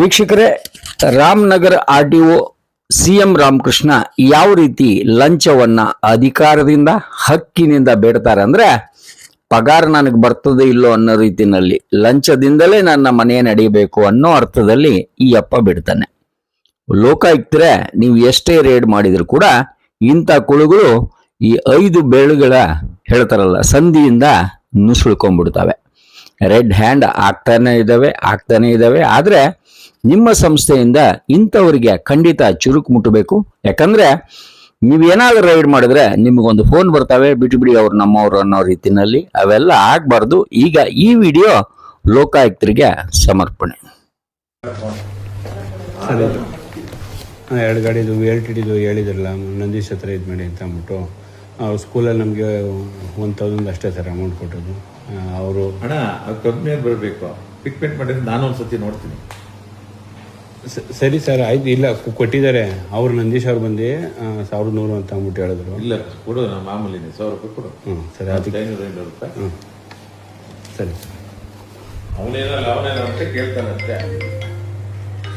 ವೀಕ್ಷಕರೇ, Ramanagara R T O CM Ramakrishna ಯಾವ ರೀತಿ ಲಂಚವನ್ನ ಅಧಿಕಾರದಿಂದ, ಹಕ್ಕಿನಿಂದ ಬೇಡ್ತಾರೆ ಅಂದ್ರೆ, ಪಗಾರ ನನಗೆ ಬರ್ತದೆ ಇಲ್ಲೋ ಅನ್ನೋ ರೀತಿನಲ್ಲಿ ಲಂಚದಿಂದಲೇ ನನ್ನ ಮನೆ ನಡೀಬೇಕು ಅನ್ನೋ ಅರ್ಥದಲ್ಲಿ ಈ ಅಪ್ಪ ಬಿಡ್ತಾನೆ. ಲೋಕಾಯುಕ್ತರೆ, ನೀವು ಎಷ್ಟೇ ರೇಡ್ ಮಾಡಿದ್ರು ಕೂಡ ಇಂಥ ಕುಳುಗಳು ಈ ಐದು ಬೇಳುಗಳ ಹೇಳ್ತಾರಲ್ಲ, ಸಂಧಿಯಿಂದ ನುಸುಳ್ಕೊಂಡ್ಬಿಡ್ತವೆ. ರೆಡ್ ಹ್ಯಾಂಡ್ ಆಗ್ತಾನೆ ಇದ್ದಾವೆ ಆಗ್ತಾನೆ ಇದ್ದಾವೆ. ಆದರೆ ನಿಮ್ಮ ಸಂಸ್ಥೆಯಿಂದ ಇಂಥವರಿಗೆ ಖಂಡಿತ ಚುರುಕು ಮುಟ್ಟಬೇಕು ಯಾಕಂದ್ರೆ ನೀವೇನಾದರೂ ರೈಡ್ ಮಾಡಿದ್ರೆ ನಿಮಗೊಂದು ಫೋನ್ ಬರ್ತವೆ ಬಿಟ್ಟು ಬಿಡಿ ಅವ್ರು ನಮ್ಮವರು ಅನ್ನೋ ರೀತಿಯಲ್ಲಿ ಅವೆಲ್ಲ ಆಗಬಾರ್ದು. ಈಗ ಈ ವಿಡಿಯೋ ಲೋಕಾಯುಕ್ತರಿಗೆ ಸಮರ್ಪಣೆ. ಎರಡು ಗಾಡಿದು ಎಲ್ ಹಿಡಿದು ಹೇಳಿದ್ರಲ್ಲ ನಂದೀಶ್ ಹತ್ರ ಇದು ಮಾಡಿ ಅಂತ ಅಂದ್ಬಿಟ್ಟು. ಅವ್ರು ಸ್ಕೂಲಲ್ಲಿ ನಮಗೆ ಒನ್ ತೌಸಂಡ್ ಅಷ್ಟೇ ಸರ್ ಅಮೌಂಟ್ ಕೊಟ್ಟದ್ದು. ಅವರು ಹಣ ಕಂಪ್ನಿಯವ್ರು ಕಂಪ್ನಿಯಲ್ಲಿ ಬರಬೇಕು. ಪಿಕ್ಮೆಂಟ್ ಮಾಡಿದ್ರೆ ನಾನು ಒಂದ್ಸತಿ ನೋಡ್ತೀನಿ. ಸರಿ ಸರ್ ಆಯ್ತು. ಇಲ್ಲ ಕೊಟ್ಟಿದ್ದಾರೆ. ಅವ್ರು ನಂದೀಶ್ ಅವ್ರು ಬಂದು ಸಾವಿರದ ನೂರು ಅಂತ ಅಂದ್ಬಿಟ್ಟು ಹೇಳಿದ್ರು. ಇಲ್ಲ ಕೊಡು ನಾನು ಮಾಮೂಲಿ ಸಾವಿರ ರೂಪಾಯಿ ಕೊಡು. ಹ್ಞೂ ಸರಿ ಅದಕ್ಕೆ ಐನೂರು ಐನೂರು ರೂಪಾಯಿ. ಹ್ಞೂ ಸರಿ. ಅವನೇನಲ್ಲ ಅವನೇನೋ ಅಂತ ಕೇಳ್ತಾನಂತೆ.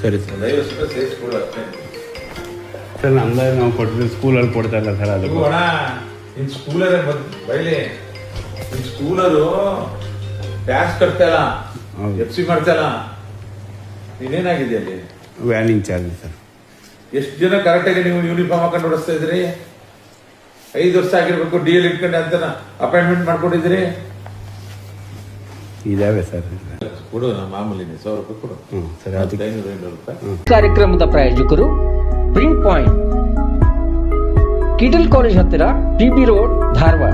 ಸರಿ ಸರ್. ಒಂದು ಐವತ್ತು ರೂಪಾಯಿ ಸೇರಿಸಿ ಕೊಡು ಅಷ್ಟೇ. ಸರ್ ನಮ್ದು ನಾವು ಕೊಟ್ಟಿದ್ದು ಸ್ಕೂಲಲ್ಲಿ ಕೊಡ್ತಾ ಇಲ್ಲ ಸರ್ ಅದು ಇವು ಸ್ಕೂಲಲ್ಲೇ ಬಂದ್ ಬೈಲಿ. ಸ್ಕೂಲರು ಟ್ಯಾಕ್ಸ್ ಕಟ್ತಲ್ಲ ಹೌದು. ಎಫ್ ಸಿ ಮಾಡ್ತಲ್ಲ ನೀನೇನಾಗಿದೆ ಅಲ್ಲಿ? ವ್ಯಾನಿಂಗ್ ಚಾರ್ಜ್ ಸರ್. ಎಷ್ಟು ಜನ ಕರೆಕ್ಟಾಗಿ ನೀವು ಯೂನಿಫಾರ್ಮ್ ಹಾಕೊಂಡು ಓಡಿಸ್ತಾ ಇದ್ರಿ? ಐದು ವರ್ಷ ಆಗಿರ್ಬೇಕು ಡಿ ಎಲ್ ಇಟ್ಕೊಂಡು ಅಂತ ಅಪಾಯಿಂಟ್ಮೆಂಟ್ ಮಾಡ್ಕೊಂಡಿದ್ರಿ? ಇದಾವೆ ಸರ್. ಕೊಡು ಮಾಮೂಲಿನಿ ಸಾವಿರ ರೂಪಾಯಿ ಕೊಡು. ಹ್ಞೂ ಸರಿ ಅದಕ್ಕೆ ಐನೂರು ಐನೂರು ರೂಪಾಯಿ. ಕಾರ್ಯಕ್ರಮದ ಪ್ರಾಯೋಜಕರು ಪ್ರಿಂಟ್ ಪಾಯಿಂಟ್ ಕಿಟಲ್ ಕಾಲೇಜ್ ಹತ್ತಿರ ಟಿಬಿ ರೋಡ್ ಧಾರವಾಡ.